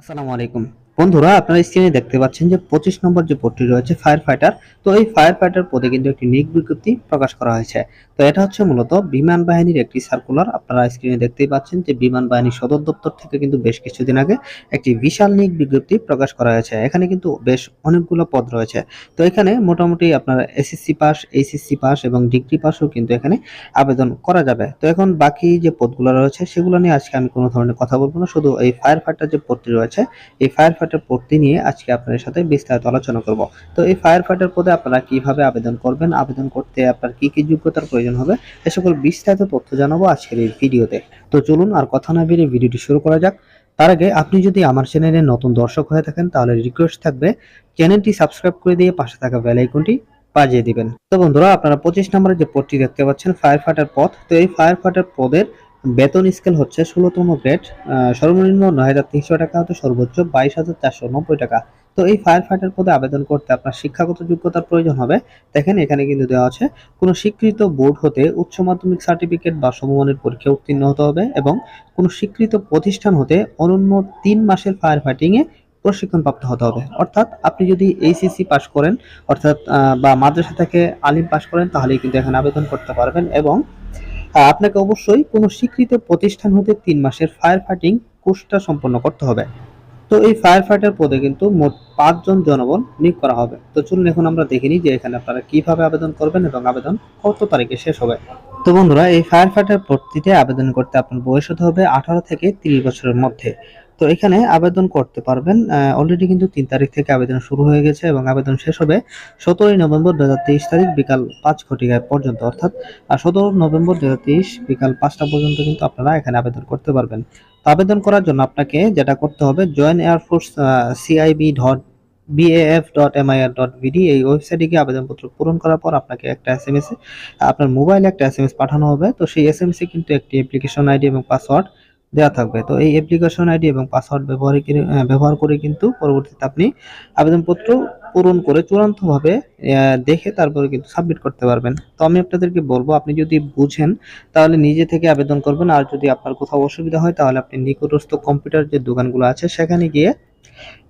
আসসালামু আলাইকুম। বন্ধুরা, আপনারা স্ক্রিনে দেখতে পাচ্ছেন যে পঁচিশ নম্বর যে পদটি রয়েছে ফায়ার ফাইটার তো এই ফায়ার ফাইটার পদে কিন্তু একটি নিয়োগ বিজ্ঞপ্তি প্রকাশ করা হয়েছে। তো এটা হচ্ছে মূলত বিমান বাহিনীর একটি সার্কুলার আপনারা স্ক্রিনে দেখতেই পাচ্ছেন যে বিমান বাহিনী সদর দপ্তর থেকে কিন্তু বেশ কিছুদিন আগে একটি বিশাল নিয়োগ বিজ্ঞপ্তি প্রকাশ করা হয়েছে। এখানে কিন্তু বেশ অনেকগুলো পদ রয়েছে। তো এখানে মোটামুটি আপনার এসএসসি পাস এইচএসসি পাস এবং ডিগ্রি পাসও কিন্তু এখানে আবেদন করা যাবে। তো এখন বাকি যে পদগুলো রয়েছে, সেগুলো নিয়ে আজকে আমি কোনো ধরনের কথা বলব না। শুধু এই ফায়ার ফাইটার যে পদটি রয়েছে, এই ফায়ার ফাইটার পদটি নিয়ে আজকে আপনাদের সাথে বিস্তারিত আলোচনা করব। তো এই ফায়ার ফাইটার পদে আপনারা কীভাবে আবেদন করবেন, আবেদন করতে আপনার কি কি যোগ্যতার প্রয়োজন হবে, এ সকল বিস্তারিত তথ্য জানাব আজকের এই ভিডিওতে। তো চলুন আর কথা না বেরিয়ে ভিডিওটি শুরু করা যাক। তার আগে আপনি যদি আমার চ্যানেলে নতুন দর্শক হয়ে থাকেন, তাহলে রিকোয়েস্ট থাকবে, চ্যানেলটি সাবস্ক্রাইব করে দিয়ে পাশে থাকা বেল আইকনটি বাজিয়ে দিবেন। তো বন্ধুরা, আপনারা পঁচিশ নম্বরে যে পদটি দেখতে পাচ্ছেন ফায়ার ফাইটার পদ, তো এই ফায়ার ফাইটার পদের বেতন স্কেল হচ্ছে ষোলোতম গ্রেড সর্বনিম্ন নয় হাজার তিনশো টাকা হতে সর্বোচ্চ বাইশ হাজার চারশো নব্বই টাকা। তো এই ফায়ার ফাইটার পদে আবেদন করতে আপনার শিক্ষাগত যোগ্যতার প্রয়োজন হবে। দেখেন, এখানে কিন্তু দেওয়া আছে, কোনো স্বীকৃত বোর্ড হতে উচ্চ মাধ্যমিক সার্টিফিকেট বা সমমানের পরীক্ষা উত্তীর্ণ হতে হবে এবং কোনো স্বীকৃত প্রতিষ্ঠান হতে অনন্য তিন মাসের ফায়ার ফাইটিং এ প্রশিক্ষণ প্রাপ্ত হতে হবে। অর্থাৎ আপনি যদি এইচএসসি পাস করেন, অর্থাৎ বা মাদ্রাসা থেকে আলিম পাস করেন, তাহলেই কিন্তু এখানে আবেদন করতে পারবেন এবং আপনাকে অবশ্যই কোনো স্বীকৃত প্রতিষ্ঠান হতে তিন মাসের ফায়ার ফাইটিং কোর্সটা সম্পন্ন করতে হবে। তো এই ফায়ার ফাইটার পদে কিন্তু মোট পাঁচজন জনগণ নিয়োগ করা হবে। তো চলুন এখন আমরা দেখে নিই যে এখানে আপনারা কীভাবে আবেদন করবেন এবং আবেদন কত তারিখে শেষ হবে। তো বন্ধুরা, এই ফায়ার ফাইটার পদটিতে আবেদন করতে আপনার বয়স হতে হবে আঠারো থেকে তিরিশ বছরের মধ্যে। তো এখানে আবেদন করতে পারবেন অলরেডি কিন্তু তিন তারিখ থেকে আবেদন শুরু হয়ে গেছে এবং আবেদন শেষ হবে সতেরোই নভেম্বর দু হাজার তেইশ তারিখ বিকাল পাঁচ ঘটিকায় পর্যন্ত, অর্থাৎ সতেরো নভেম্বর দু হাজার তেইশ বিকাল পাঁচটা পর্যন্ত কিন্তু আপনারা এখানে আবেদন করতে পারবেন। তো আবেদন করার জন্য আপনাকে যেটা করতে হবে join air force CIB dot BAF dot MIR dot BD এই ওয়েবসাইটে গিয়ে আবেদনপত্র পূরণ করার পর আপনাকে একটা এস এম এস আপনার মোবাইলে একটা এস এম এস পাঠানো হবে। তো সেই এস এম এস কিন্তু একটি অ্যাপ্লিকেশন আইডি এবং পাসওয়ার্ড দেওয়া থাকবে। তো এই অ্যাপ্লিকেশন আইডি এবং পাসওয়ার্ড ব্যবহার ব্যবহার করে কিন্তু পরবর্তীতে আপনি আবেদনপত্র পূরণ করে চূড়ান্তভাবে দেখে তারপরে কিন্তু সাবমিট করতে পারবেন। তো আমি আপনাদেরকে বলব, আপনি যদি বুঝেন, তাহলে নিজে থেকে আবেদন করবেন। আর যদি আপনার কোথাও অসুবিধা হয়, তাহলে আপনি নিকটস্থ কম্পিউটার যে দোকানগুলো আছে, সেখানে গিয়ে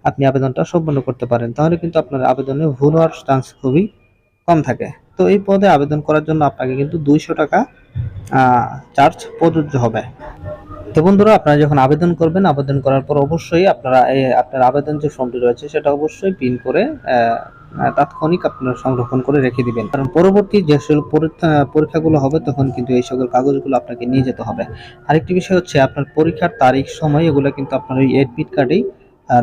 আপনি আবেদনটা সম্পন্ন করতে পারেন। তাহলে কিন্তু আপনার আবেদনে ভুল হওয়ার চান্স খুবই কম থাকে। তো এই পদে আবেদন করার জন্য আপনাকে কিন্তু দুইশো টাকা চার্জ প্রযোজ্য হবে। তো বন্ধুরা, আপনারা যখন আবেদন করবেন, আবেদন করার পর অবশ্যই আপনারা আপনার আবেদন যে ফর্মটি রয়েছে, সেটা অবশ্যই পিন করে তাৎক্ষণিক আপনারা সংরক্ষণ করে রেখে দিবেন। কারণ পরবর্তী যে সকল পরীক্ষা- পরীক্ষাগুলো হবে, তখন কিন্তু এই সকল কাগজগুলো আপনাকে নিয়ে যেতে হবে। আরেকটি বিষয় হচ্ছে, আপনার পরীক্ষার তারিখ, সময়, এগুলো কিন্তু আপনার ওই এডমিট কার্ডেই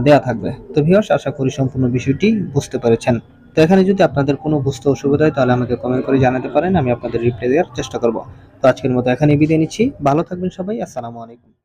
দেওয়া থাকবে। তো ভিউয়ার্স আশা করি সম্পূর্ণ বিষয়টি বুঝতে পেরেছেন। তো এখানে যদি আপনাদের কোনো বুঝতে অসুবিধা হয়, তাহলে আমাকে কমেন্ট করে জানাতে পারেন, আমি আপনাদের রিপ্লাই দেওয়ার চেষ্টা করব। তো আজকের মতো এখানে বিদায় নিচ্ছি। ভালো থাকবেন সবাই। আসসালামু আলাইকুম।